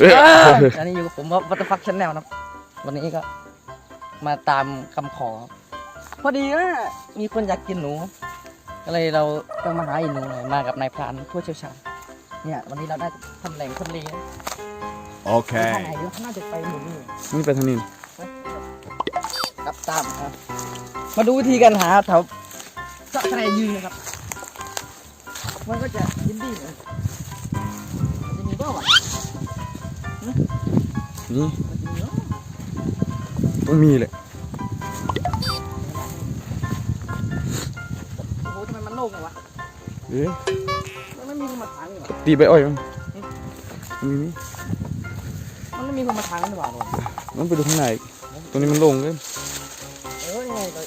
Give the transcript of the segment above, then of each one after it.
เอ้ยอันนี้อยู่กับผมว่าวัตฟักชันแนลนะครับวันนี้ก็มาตามคำขอ พอดีว่ามีคนอยากกินหนู ก็เลยเราต้องมาหาอีหนูหน่อยมากับนายพรานผู้เชี่ยวชาญเนี่ยวันนี้เราได้ทำแหล่งทำเลทางไหน Okay. เดี๋ยวน่าจะไปหนูนี่นี่ไปทางนี้กับตามครับมาดูวิธีการหาแถวสะแตรยืนนะครับ มันก็จะยินดีเลย นี่มันจะมีเนอะต้องมีเลยโอ้โหทำไมมันโล่งจังวะเอ้ยมันไม่มีคนมาทางนี่หว่าตีไปอ้อยมั้งมีนี่มันไม่มีคนมาทางนี่หว่าเลยมันไปดูข้างในอีกตรงนี้มันโล่งเลยเออยังไงเลย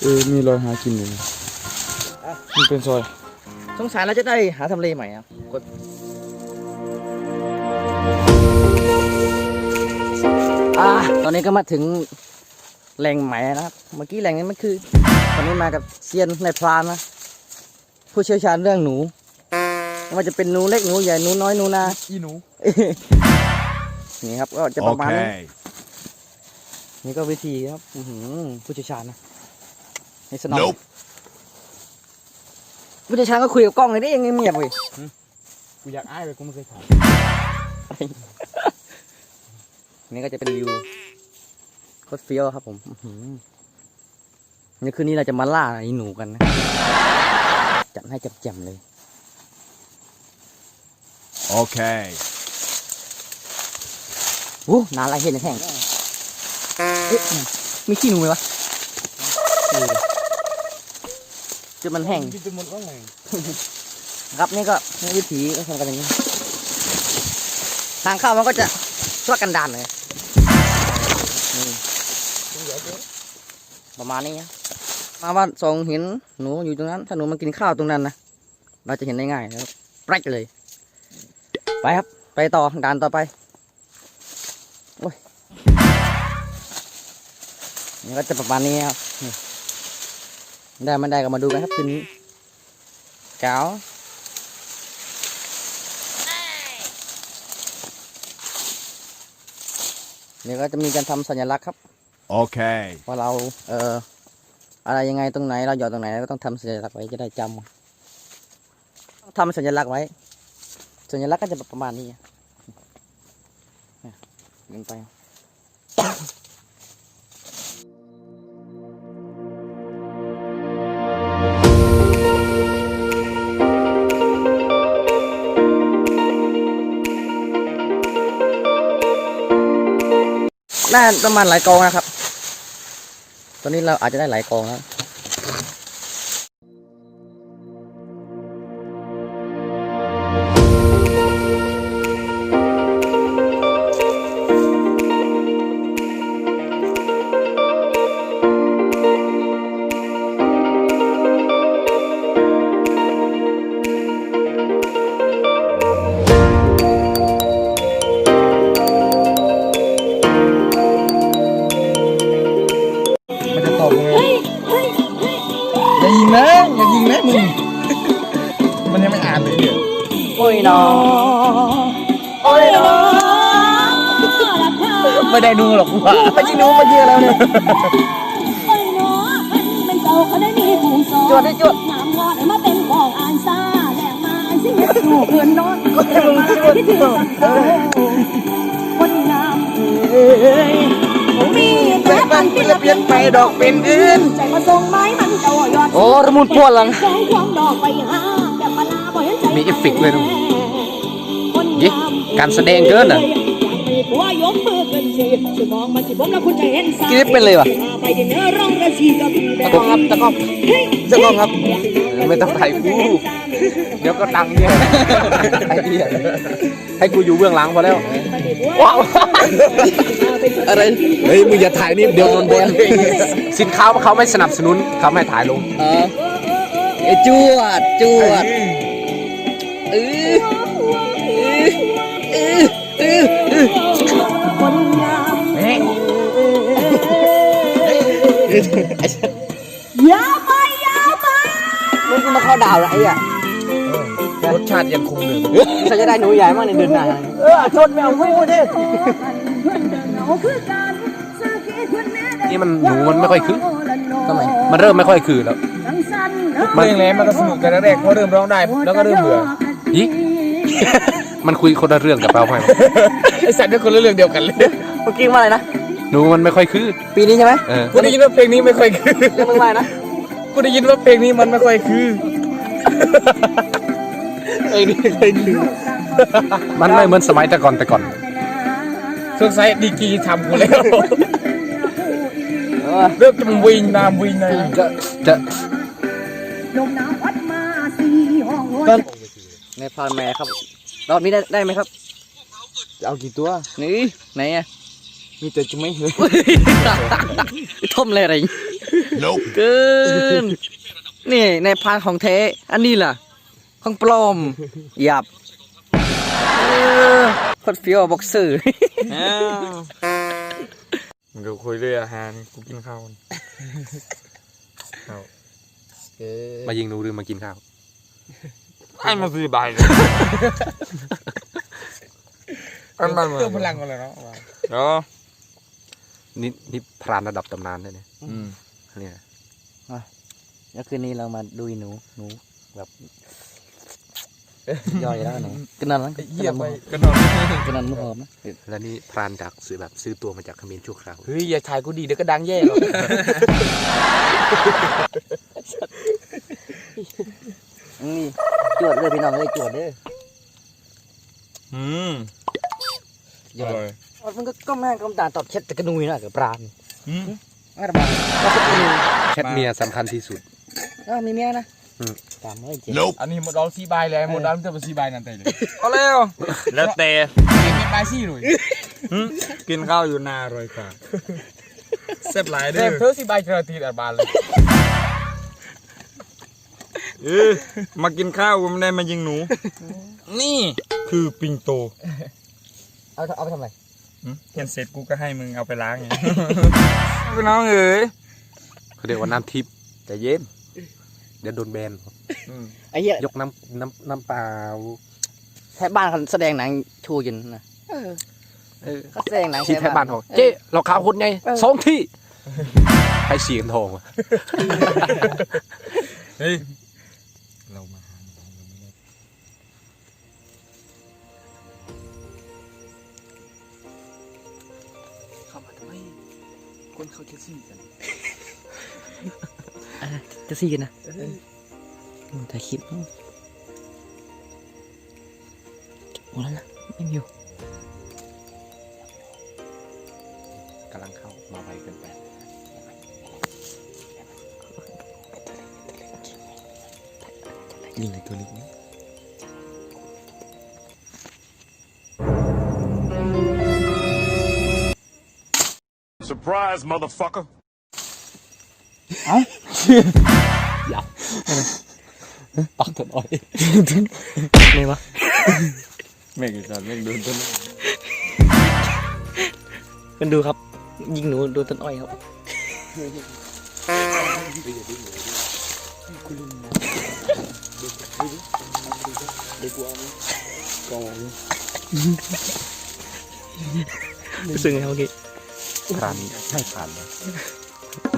เออมีรอยหากินอยู่นะมันเป็นซอย สงสัยเราจะได้หาทำเลใหม่อะกด ตอนนี้ก็มาถึงแหล่งใหม่นะครับ เมื่อกี้แหล่งนี้มันคือตอนนี้มากับเซียนในายพรานนะผู้เชี่ยวชาญเรื่องหนูไม่ว่าจะเป็นหนูเล็กหนูใหญ่หนูน้อยหนูนาอีหนู นี่ครับก็จะประมาณนี้ Okay. นี่ก็วิธีครับอื้อหือผู้เชี่ยวชาญนะนี่สนอง Nope. ผู้เชี่ยวชาญก็คุยกับกล้องเลยได้ยังไงเงียบๆเว้ยกูอยากอ้ายเลยกูไม่เคยถ่าย นี่ก็จะเป็นวิวโคตรเฟี้ยวครับผมอื้อหือนี่คืนนี้เราจะมาล่าไอ้หนูกันนะ จัดให้แจ่มๆเลย Okay. โอ้นานไรเห็นแห้งเอ๊ะมีขี้หนูไหมวะจนมันแห้งกินจนหมดว่าไงครับนี่ก็นี่วิถีก็ทำกันอย่างนี้ ทางเข้ามันก็จะทุรกันดารเลยนี่ ประมาณนี้นะมาว่าสองเห็นหนูอยู่ตรงนั้น ถ้าหนูมันกินข้าวตรงนั้นนะเราจะเห็นได้ง่ายแล้วแปรกเลย ไปครับ ไปต่อด่านต่อไปโอ้ยนี่ก็จะประมาณนี้ครับได้ไม่ได้ก็มาดูกันครับคืนนี้เก๋าเนี่ยก็จะมีการทำสัญลักษณ์ครับ Okay. ว่าเราเอ่ออะไรยังไงตรงไหนเราหยอดตรงไหนก็ต้องทำสัญลักษณ์ไว้จะได้จำต้องทำสัญลักษณ์ไว้ สัญลักษณ์ก็จะประมาณนี้เนี่ยลงไปน่าประมาณหลายกองนะครับ ตอนนี้เราอาจจะได้หลายกองแล้ว มันจะตอบยังไงอย่ายิงนะอย่ายิงนะมึง มันยังไม่อ่านเลยเนี่ยโอ้ยน้องโอ้ยน้องไม่ได้ดูหรอกว่าไม่ใช่ดูม่ใช่อะไรเยอ้ยเนาะพันเป็นเจ้าเขาได้มีภูมิสอนจวดได้จวดน้ำงอดมาเป็นของอ่านซ่าแหลกมาสิเฮ็ดสู่เพื่อนนอนเกิดมาคิดถึงสัง แต่พันที่ละเปลี่ยนไปดอกเป็นอื่นใจมาส่งไม้มันเจ้ายอดโอ้ระมุนพวดหลังของควงดอกไปหาแต่มาลาบ่เห็นใจมีเอฟเฟกต์เลยนะคนยิงามการแสดงเกินอะมีตัวยกมือขึ้นสิสิมองมาสิผมแล้วคุณจะเห็นสายกรี๊ดเป็นเลยว่ะไปเนื้อร้องกระชีกับพี่แดตะกล้องครับตะกล้องตะกล้องครับ ไม่ต้องถ่ายกูเดี๋ยวก็ดังเนี่ยไอ้เหี้ยให้กูอยู่เบื้องหลังพอแล้ว ว้าวอะไรเฮ้ยมึงอย่าถ่ายนี่เดี๋ยวโดนแบนสินค้าเขาไม่สนับสนุนเขาไม่ให้ถ่ายลงเออไอ้จวดจวดเออเออเออเออคนงามเฮ้ยอย่าไปอย่าไปมึงกูมาเข้าดาวแล้วไอ้อะ รสชาติยังคงเดิมฉันจะได้หนูใหญ่มากในเดือนหน้าเออชนแมวพูดดินี่มันหนูมันไม่ค่อยคือทำไมมันเริ่มไม่ค่อยคือแล้วเพลงแรกมันก็สนุกแต่แรกๆพอเริ่มร้องได้แล้วก็เริ่มเบื่ออีมันคุยคนละเรื่องกับเราไหมไอสัตว์เป็นคนละเรื่องเดียวกันเลยเมื่อกี้ว่าอะไรนะหนูมันไม่ค่อยคือปีนี้ใช่ไหมเออกูได้ยินว่าเพลงนี้ไม่ค่อยคือเรื่องมึงว่าอะไรนะกูได้ยินว่าเพลงนี้มันไม่ค่อยคือ เพลงนี้ไม่ค่อยคือมันไม่เหมือนสมัยแต่ก่อนแต่ก่อนสงสัยดีกรีทำกูแล้วเออเริ่มจะวิ่งนามวิ่งเลยจะจะลมหนาวพัดมาสี่ห้องหัวในพานแม่ครับ รอบนี้ได้ได้ไหมครับเอากี่ตัว นี่ ไหนอะ มีแต่จะไม่เห็นท่อมเลยอะไร Nope. เกิน นี่ในพานของแท้อันนี้ล่ะ ของปลอมหยับเออโคตรเฟี้ยวบ็อกเซอร์มึงก็คุยเรื่องอาหารกูกินข้าวมายิงหนูหรือมากินข้าวไอ้มาซื้อบายเลยอันมันเติมพลังกันเลยเนาะเนาะนี่นี่พรานระดับตำนานด้วยเนี่ยอืมเนี่ยแล้วคืนนี้เรามาดูอีหนูหนูแบบ ย่อยแล้วหนูกระนันแล้วกเยี่ยระมนันไปมือก็นอนกระนันมือหอมนะแล้วนี่พรานจากซื้อแบบซื้อตัวมาจากเขมรชั่วคราวเฮ้ยอย่าถ่ายกูดีเดี๋ยวก็ดังแย่หรอกนี่จวดเลยพี่น้องเลยจวดเลยอืมยอดมันก็ก็แม่งกำตาตอบเช็ดแต่กระนุยนะกับปราณอืมไม่ระบาดก็กระนุยแคทเมียสำคัญที่สุดเออมีเมียนะอืม ตามไม่เจ็บ Nope. อันนี้หมดเอาซีบายเลยหมดเอาเติมซีบายนั่นเตเลยเอาแล้วแล้วแต่เป็นบายซี่หน่อยกินข้าวอยู่นาอร่อยกว่าแซ่บหลายเติเด้อมเธอซีบายกระตีดอัดบานเลยเออมากินข้าวไม่ได้มายิงหนู นี่คือปิงโต เอาเอาไปทำอะไรหึเห็นเสร็จกูก็ให้มึงเอาไปล้างไงพี่น้องเอ๋ยเขาเรียกว่าน้ำทิพย์ใจเย็น เดี๋ยวโดนแบน ไอ้เหี้ยยกน้ำน้ำน้ำเปล่าแถวบ้านเขาแสดงหนังชูยินนะเออเขาแสดงหนังที่แทบบ้านเขาเจ๊เราข่าวคนไงสองที่ให้เสียงทองอะเฮ้ยเรามาหาหนูเราไม่ได้เข้ามาทำไมคนเขาจะซี่กันจะซีกันนะอืม ถ่ายคลิปเนอะหมดแล้วนะไม่มีอยู่กำลังเข้ามาไวเกินไปยิงเลยตัวเล็กนี้ Surprise, motherfucker. ปักต้นอ้อยไงวะแม่งสัตว์แม่งโดนต้นกันดูครับ ยิงหนูโดนต้นอ้อยครับรู้สึกไงเมื่อกี้พรานไม่ผ่านเลย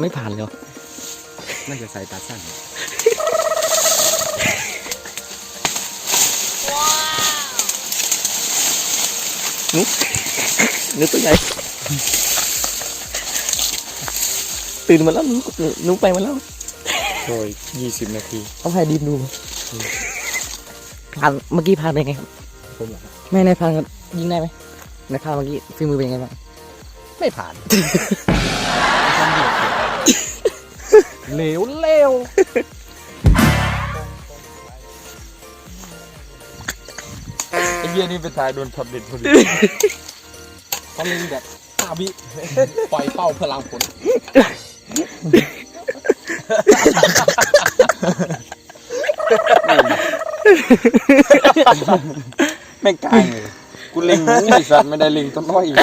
ไม่ผ่านเลยเหรอน่าจะสายตาสั้น หนูตัวใหญ่ตื่นมาแล้วหนูหนูหนูไปมาแล้วโดยยี่สิบนาทีต้องให้ดีมดูผ่านเมื่อกี้ผ่านเป็นไงครับผมเหรอครับไม่ในผ่านครับยิงได้ไหมในผ่านเมื่อกี้ฝีมือเป็นยังไงบ้างไม่ผ่านเหลวเลว ไอ้เหี้ยนี่ไปถ่ายโดนช็อตเด็ดพอดีเขาเล่นแบบตาบิปล่อยเป้าพลังผลไม่กลางเลยกูเล็งหนูไอ้สัตว์ไม่ได้เล็งต้นอ้อยอีก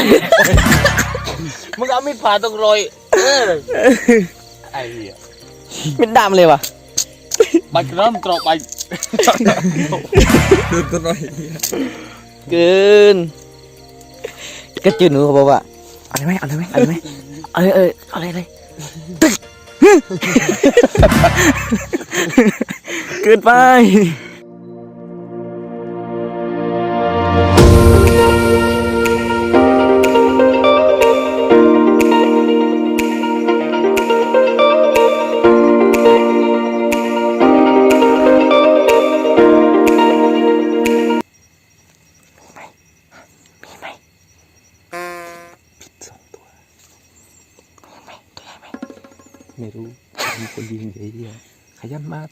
มึงเอามีดผ่าตรงรอยไอ้เหี้ยเป็นดำเลยว่ะใบกระน้ำตรอกใบ ดนตัวหน่อยเกินก็จืดหนูเขาบอกว่าเอาเลยไหมเอาเลยไหมเอาเลยไหมเอาเลยเออเอาเลยเลยตึ๊กเกินไป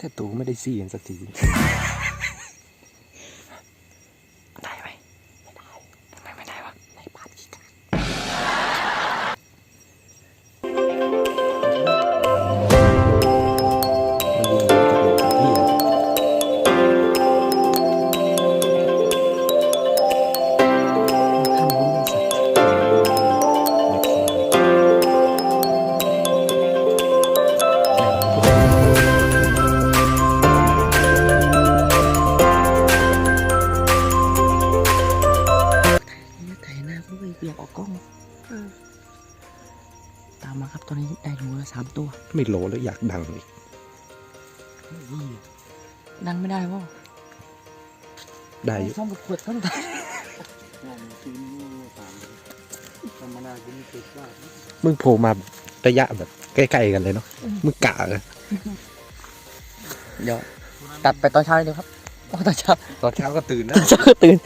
แท้ตูไม่ได้เสียงสักที ไม่โหลแล้วอยากดังอีก ดังไม่ได้วะได้อยู่ซ่อมขวดเท่าไหร่มึงโผล่มาระยะแบบใกล้ๆกันเลยเนาะมึงกะเลยเดี๋ยวตัดไปตอนเช้าเลยเดียวครับว่าตอนเช้าตอนเช้าก็ตื่นนะตอนเช้าก็ตื่น